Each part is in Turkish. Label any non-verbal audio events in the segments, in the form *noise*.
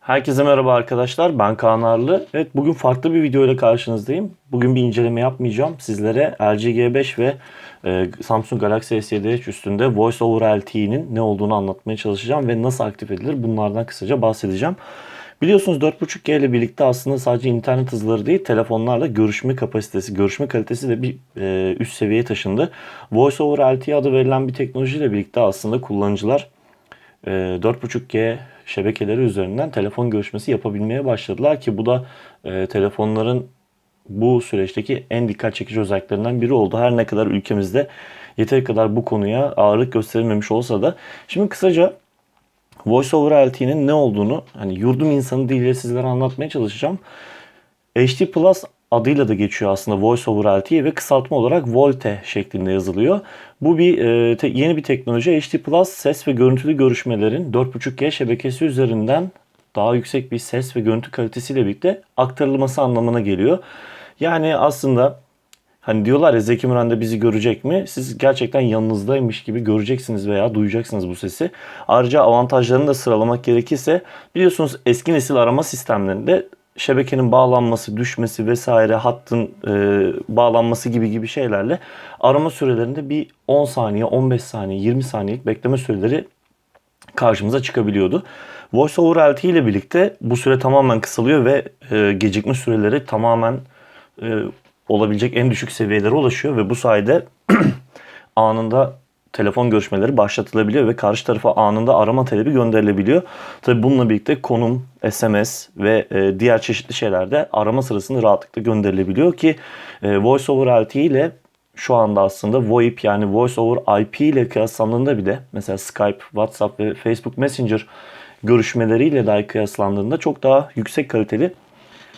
Herkese merhaba arkadaşlar. Ben Kaan Arlı. Evet bugün farklı bir video ile karşınızdayım. Bugün bir inceleme yapmayacağım. Sizlere LG G5 ve e, Samsung Galaxy S7 Edge üstünde Voice over LTE'nin ne olduğunu anlatmaya çalışacağım ve nasıl aktif edilir bunlardan kısaca bahsedeceğim. Biliyorsunuz 4.5G ile birlikte aslında sadece internet hızları değil telefonlarla görüşme kapasitesi, görüşme kalitesi de bir e, üst seviyeye taşındı. Voice over LTE adı verilen bir teknolojiyle birlikte aslında kullanıcılar e, 4.5G şebekeleri üzerinden telefon görüşmesi yapabilmeye başladılar ki bu da e, telefonların bu süreçteki en dikkat çekici özelliklerinden biri oldu. Her ne kadar ülkemizde yeteri kadar bu konuya ağırlık gösterilmemiş olsa da. Şimdi kısaca Voice over LTE'nin ne olduğunu hani yurdum insanı diliyle sizlere anlatmaya çalışacağım. HD Plus adıyla da geçiyor aslında Voice over LTE ve kısaltma olarak VoLTE şeklinde yazılıyor. Bu bir e, te, yeni bir teknoloji. HD Plus ses ve görüntülü görüşmelerin 4.5G şebekesi üzerinden daha yüksek bir ses ve görüntü kalitesiyle birlikte aktarılması anlamına geliyor. Yani aslında Hani diyorlar ya Zeki Müren de bizi görecek mi? Siz gerçekten yanınızdaymış gibi göreceksiniz veya duyacaksınız bu sesi. Ayrıca avantajlarını da sıralamak gerekirse biliyorsunuz eski nesil arama sistemlerinde şebekenin bağlanması, düşmesi vesaire hattın e, bağlanması gibi gibi şeylerle arama sürelerinde bir 10 saniye, 15 saniye, 20 saniyelik bekleme süreleri karşımıza çıkabiliyordu. Voice over LTE ile birlikte bu süre tamamen kısalıyor ve e, gecikme süreleri tamamen e, olabilecek en düşük seviyelere ulaşıyor ve bu sayede *clears throat* anında telefon görüşmeleri başlatılabiliyor ve karşı tarafa anında arama talebi gönderilebiliyor. Tabi bununla birlikte konum, SMS ve e, diğer çeşitli şeylerde arama sırasında rahatlıkla gönderilebiliyor ki e, Voice over LTE ile şu anda aslında VoIP yani Voice over IP ile kıyaslandığında bile mesela Skype, WhatsApp ve Facebook Messenger görüşmeleriyle dahi kıyaslandığında çok daha yüksek kaliteli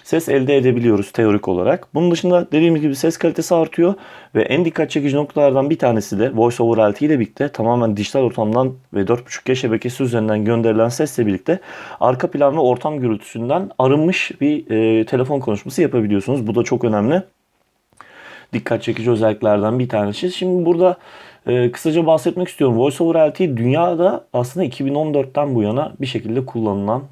ses elde edebiliyoruz teorik olarak. Bunun dışında dediğimiz gibi ses kalitesi artıyor ve en dikkat çekici noktalardan bir tanesi de Voice over LTE ile birlikte tamamen dijital ortamdan ve 4.5G şebekesi üzerinden gönderilen sesle birlikte arka plan ve ortam gürültüsünden arınmış bir e, telefon konuşması yapabiliyorsunuz. Bu da çok önemli. Dikkat çekici özelliklerden bir tanesi. Şimdi burada e, kısaca bahsetmek istiyorum. Voice over LTE dünyada aslında 2014'ten bu yana bir şekilde kullanılan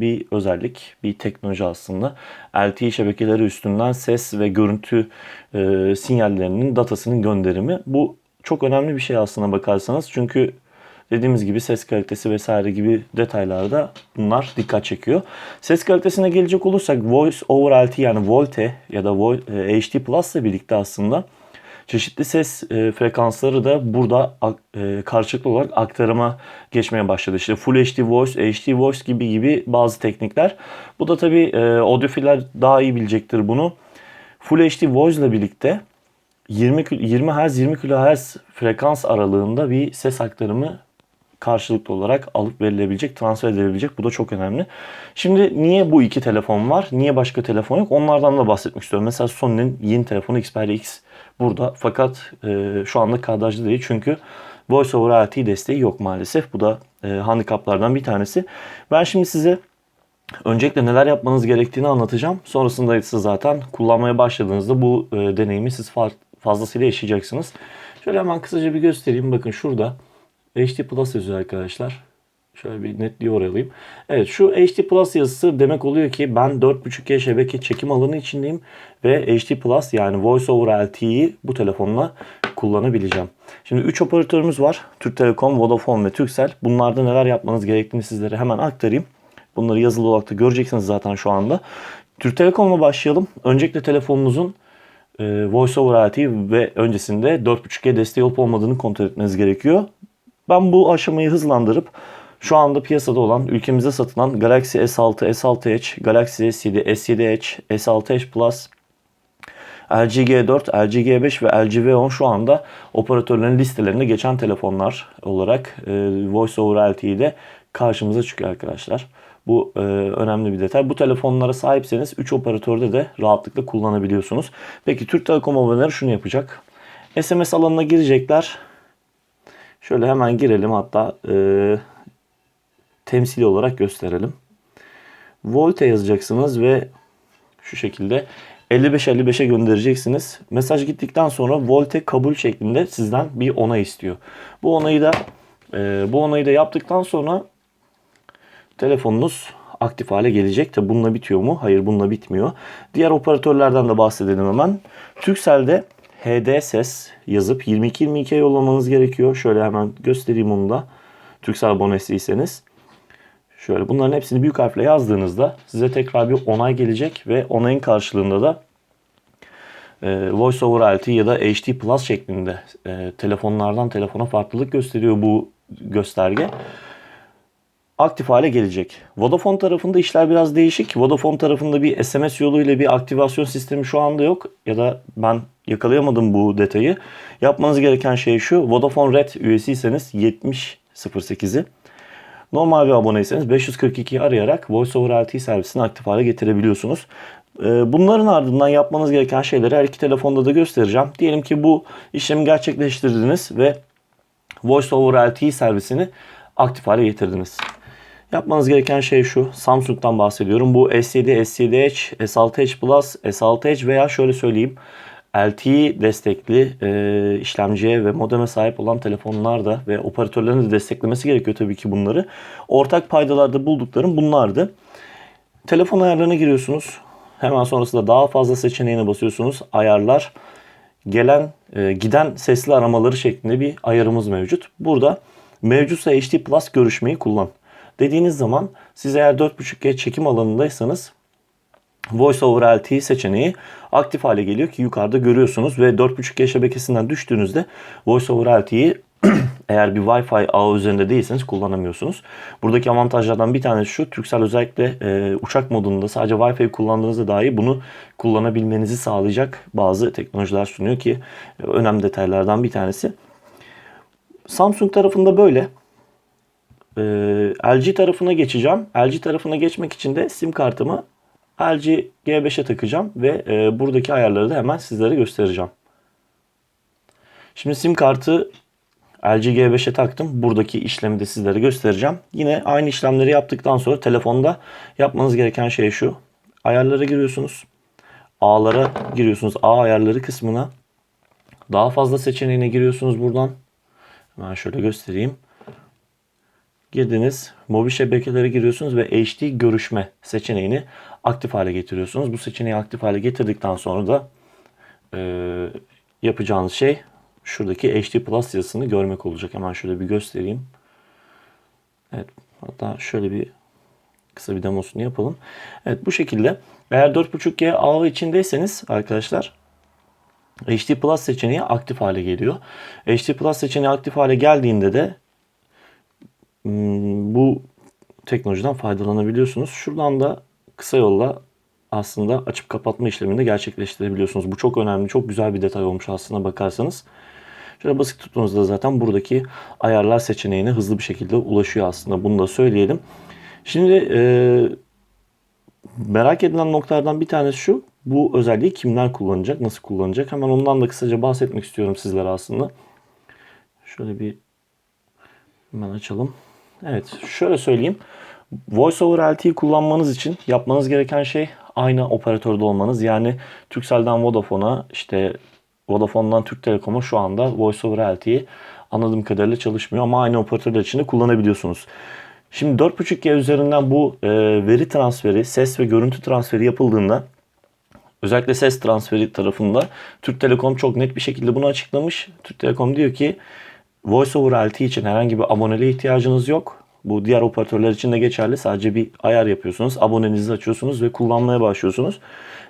bir özellik, bir teknoloji aslında. LTE şebekeleri üstünden ses ve görüntü e, sinyallerinin datasının gönderimi. Bu çok önemli bir şey aslına bakarsanız. Çünkü dediğimiz gibi ses kalitesi vesaire gibi detaylarda bunlar dikkat çekiyor. Ses kalitesine gelecek olursak Voice over LTE yani VoLTE ya da HD Plus ile birlikte aslında Çeşitli ses e, frekansları da burada e, karşılıklı olarak aktarıma geçmeye başladı. İşte Full HD Voice, HD Voice gibi gibi bazı teknikler. Bu da tabii e, audiofiller daha iyi bilecektir bunu. Full HD Voice ile birlikte 20 20 Hz 20 kHz frekans aralığında bir ses aktarımı karşılıklı olarak alıp verilebilecek, transfer edilebilecek. Bu da çok önemli. Şimdi niye bu iki telefon var? Niye başka telefon yok? Onlardan da bahsetmek istiyorum. Mesela Sony'nin yeni telefonu Xperia X burada. Fakat e, şu anda kadrajlı değil. Çünkü Voice over LTE desteği yok maalesef. Bu da e, handikaplardan bir tanesi. Ben şimdi size öncelikle neler yapmanız gerektiğini anlatacağım. Sonrasında ise zaten kullanmaya başladığınızda bu e, deneyimi siz fazlasıyla yaşayacaksınız. Şöyle hemen kısaca bir göstereyim. Bakın şurada HD Plus yazıyor arkadaşlar. Şöyle bir netliği oraya. Evet şu HD Plus yazısı demek oluyor ki ben 4.5G şebeke çekim alanı içindeyim ve HD Plus yani Voice over LTE'yi bu telefonla kullanabileceğim. Şimdi 3 operatörümüz var. Türk Telekom, Vodafone ve Turkcell. Bunlarda neler yapmanız gerektiğini sizlere hemen aktarayım. Bunları yazılı olarak da göreceksiniz zaten şu anda. Türk Telekom'la başlayalım. Öncelikle telefonunuzun e, Voice over LTE ve öncesinde 4.5G desteği olup olmadığını kontrol etmeniz gerekiyor. Ben bu aşamayı hızlandırıp şu anda piyasada olan ülkemizde satılan Galaxy S6, S6 Edge, Galaxy S7, S7 Edge, S6 Edge Plus, LG G4, LG G5 ve LG V10 şu anda operatörlerin listelerinde geçen telefonlar olarak e, Voice over LTE'de karşımıza çıkıyor arkadaşlar. Bu e, önemli bir detay. Bu telefonlara sahipseniz 3 operatörde de rahatlıkla kullanabiliyorsunuz. Peki Türk Telekom aboneleri şunu yapacak. SMS alanına girecekler. Şöyle hemen girelim hatta e, temsili olarak gösterelim. Volte yazacaksınız ve şu şekilde 55-55'e göndereceksiniz. Mesaj gittikten sonra volte kabul şeklinde sizden bir onay istiyor. Bu onayı da e, bu onayı da yaptıktan sonra telefonunuz aktif hale gelecek. Tabi bununla bitiyor mu? Hayır bununla bitmiyor. Diğer operatörlerden de bahsedelim hemen. Turkcell'de HD ses yazıp 22-22'ye yollamanız gerekiyor. Şöyle hemen göstereyim onu da. Turkcell abonesiyseniz. Şöyle bunların hepsini büyük harfle yazdığınızda size tekrar bir onay gelecek ve onayın karşılığında da e, Voice over LTE ya da HD Plus şeklinde e, telefonlardan telefona farklılık gösteriyor bu gösterge. Aktif hale gelecek. Vodafone tarafında işler biraz değişik. Vodafone tarafında bir SMS yoluyla bir aktivasyon sistemi şu anda yok. Ya da ben yakalayamadım bu detayı. Yapmanız gereken şey şu. Vodafone Red üyesiyseniz 7008'i Normal bir aboneyseniz 542'yi arayarak Voice over LTE servisini aktif hale getirebiliyorsunuz. Ee, bunların ardından yapmanız gereken şeyleri her iki telefonda da göstereceğim. Diyelim ki bu işlemi gerçekleştirdiniz ve Voice over LTE servisini aktif hale getirdiniz. Yapmanız gereken şey şu. Samsung'dan bahsediyorum. Bu S7, S7Edge, S6 Edge Plus, S6 Edge veya şöyle söyleyeyim. LTE destekli e, işlemciye ve modeme sahip olan telefonlarda ve operatörlerin de desteklemesi gerekiyor tabii ki bunları. Ortak paydalarda bulduklarım bunlardı. Telefon ayarlarına giriyorsunuz. Hemen sonrasında daha fazla seçeneğine basıyorsunuz. Ayarlar gelen e, giden sesli aramaları şeklinde bir ayarımız mevcut. Burada mevcutsa HD Plus görüşmeyi kullan. Dediğiniz zaman siz eğer 4.5G çekim alanındaysanız Voice over LTE seçeneği aktif hale geliyor ki yukarıda görüyorsunuz ve 4.5G şebekesinden düştüğünüzde Voice over LTE'yi *clears throat* eğer bir Wi-Fi ağı üzerinde değilseniz kullanamıyorsunuz. Buradaki avantajlardan bir tanesi şu. Turkcell özellikle e, uçak modunda sadece Wi-Fi kullandığınızda dahi bunu kullanabilmenizi sağlayacak bazı teknolojiler sunuyor ki e, önemli detaylardan bir tanesi. Samsung tarafında böyle. E, LG tarafına geçeceğim. LG tarafına geçmek için de sim kartımı LG G5'e takacağım ve e, buradaki ayarları da hemen sizlere göstereceğim. Şimdi sim kartı LG G5'e taktım. Buradaki işlemi de sizlere göstereceğim. Yine aynı işlemleri yaptıktan sonra telefonda yapmanız gereken şey şu. Ayarlara giriyorsunuz. A'lara giriyorsunuz. A ayarları kısmına. Daha fazla seçeneğine giriyorsunuz buradan. Hemen şöyle göstereyim. Girdiniz. Mobil şebekelere giriyorsunuz ve HD görüşme seçeneğini aktif hale getiriyorsunuz. Bu seçeneği aktif hale getirdikten sonra da e, yapacağınız şey şuradaki HD Plus yazısını görmek olacak. Hemen şöyle bir göstereyim. Evet hatta şöyle bir kısa bir demosunu yapalım. Evet bu şekilde eğer 4.5G ağı içindeyseniz arkadaşlar HD Plus seçeneği aktif hale geliyor. HD Plus seçeneği aktif hale geldiğinde de bu teknolojiden faydalanabiliyorsunuz. Şuradan da kısa yolla aslında açıp kapatma işlemini de gerçekleştirebiliyorsunuz. Bu çok önemli, çok güzel bir detay olmuş aslında bakarsanız. Şöyle basit tuttuğunuzda zaten buradaki ayarlar seçeneğine hızlı bir şekilde ulaşıyor aslında. Bunu da söyleyelim. Şimdi e, merak edilen noktalardan bir tanesi şu. Bu özelliği kimler kullanacak, nasıl kullanacak? Hemen ondan da kısaca bahsetmek istiyorum sizlere aslında. Şöyle bir hemen açalım. Evet, şöyle söyleyeyim. Voice over LTE kullanmanız için yapmanız gereken şey aynı operatörde olmanız. Yani Turkcell'den Vodafone'a işte Vodafone'dan Türk Telekom'a şu anda Voice over LTE anladığım kadarıyla çalışmıyor ama aynı operatörler içinde kullanabiliyorsunuz. Şimdi 4.5G üzerinden bu e, veri transferi, ses ve görüntü transferi yapıldığında özellikle ses transferi tarafında Türk Telekom çok net bir şekilde bunu açıklamış. Türk Telekom diyor ki Voice over LTE için herhangi bir aboneliğe ihtiyacınız yok. Bu diğer operatörler için de geçerli. Sadece bir ayar yapıyorsunuz. Abonenizi açıyorsunuz ve kullanmaya başlıyorsunuz.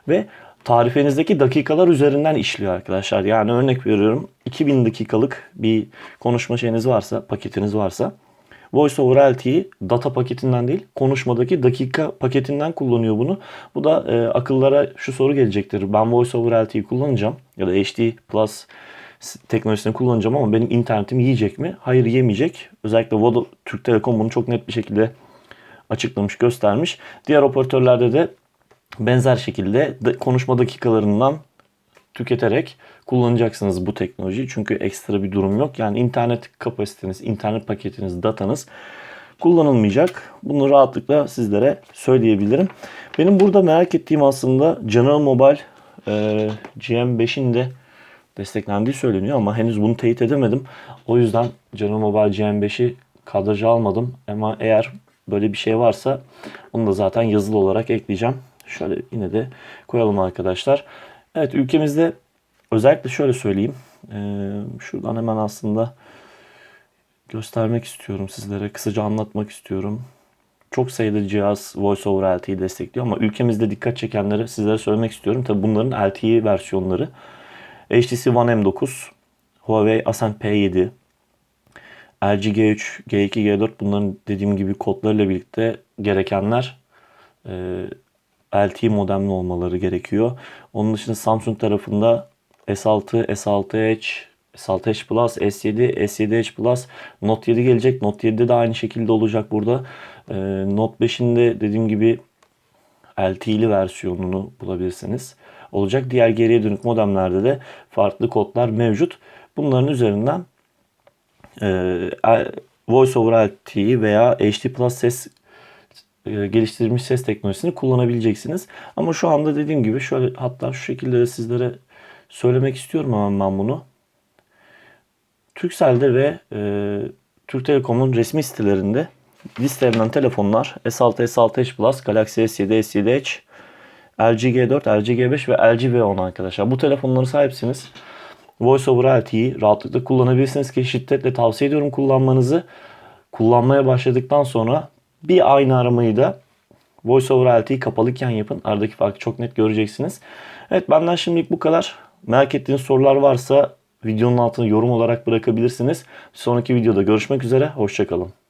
Ve tarifenizdeki dakikalar üzerinden işliyor arkadaşlar. Yani örnek veriyorum 2000 dakikalık bir konuşma şeyiniz varsa, paketiniz varsa Voice over LTE data paketinden değil, konuşmadaki dakika paketinden kullanıyor bunu. Bu da e, akıllara şu soru gelecektir. Ben Voice over LTE kullanacağım ya da HD Plus teknolojisini kullanacağım ama benim internetim yiyecek mi? Hayır yemeyecek. Özellikle Voda, Türk Telekom bunu çok net bir şekilde açıklamış, göstermiş. Diğer operatörlerde de benzer şekilde konuşma dakikalarından tüketerek kullanacaksınız bu teknolojiyi. Çünkü ekstra bir durum yok. Yani internet kapasiteniz, internet paketiniz, datanız kullanılmayacak. Bunu rahatlıkla sizlere söyleyebilirim. Benim burada merak ettiğim aslında General Mobile e, GM5'in de desteklendiği söyleniyor ama henüz bunu teyit edemedim. O yüzden General Mobile GM5'i kadraja almadım. Ama eğer böyle bir şey varsa onu da zaten yazılı olarak ekleyeceğim. Şöyle yine de koyalım arkadaşlar. Evet ülkemizde özellikle şöyle söyleyeyim. Ee, şuradan hemen aslında göstermek istiyorum sizlere. Kısaca anlatmak istiyorum. Çok sayıda cihaz Voice over LTE'yi destekliyor ama ülkemizde dikkat çekenleri sizlere söylemek istiyorum. Tabi bunların LTE versiyonları. HTC One M9, Huawei Ascend P7, LG G3, G2, G4 bunların dediğim gibi kodlarıyla birlikte gerekenler e, LTE modemli olmaları gerekiyor. Onun dışında Samsung tarafında S6, S6 Edge, S6 Edge Plus, S7, S7 Edge Plus, Note 7 gelecek. Note 7'de de aynı şekilde olacak burada. E, Note 5'in de dediğim gibi LTE'li versiyonunu bulabilirsiniz. Olacak. Diğer geriye dönük modemlerde de farklı kodlar mevcut. Bunların üzerinden e, Voice over LTE veya HD Plus ses e, geliştirilmiş ses teknolojisini kullanabileceksiniz. Ama şu anda dediğim gibi şöyle hatta şu şekilde de sizlere söylemek istiyorum hemen ben bunu. Turkcell'de ve e, Türk Telekom'un resmi sitelerinde listelenen telefonlar S6, S6 Edge Plus, Galaxy S7, S7 Edge, LG G4, LG G5 ve LG V10 arkadaşlar. Bu telefonları sahipsiniz. Voice over LTE'yi rahatlıkla kullanabilirsiniz ki şiddetle tavsiye ediyorum kullanmanızı. Kullanmaya başladıktan sonra bir aynı aramayı da Voice over LTE'yi kapalıken yapın. Aradaki farkı çok net göreceksiniz. Evet benden şimdilik bu kadar. Merak ettiğiniz sorular varsa videonun altına yorum olarak bırakabilirsiniz. Sonraki videoda görüşmek üzere. Hoşçakalın.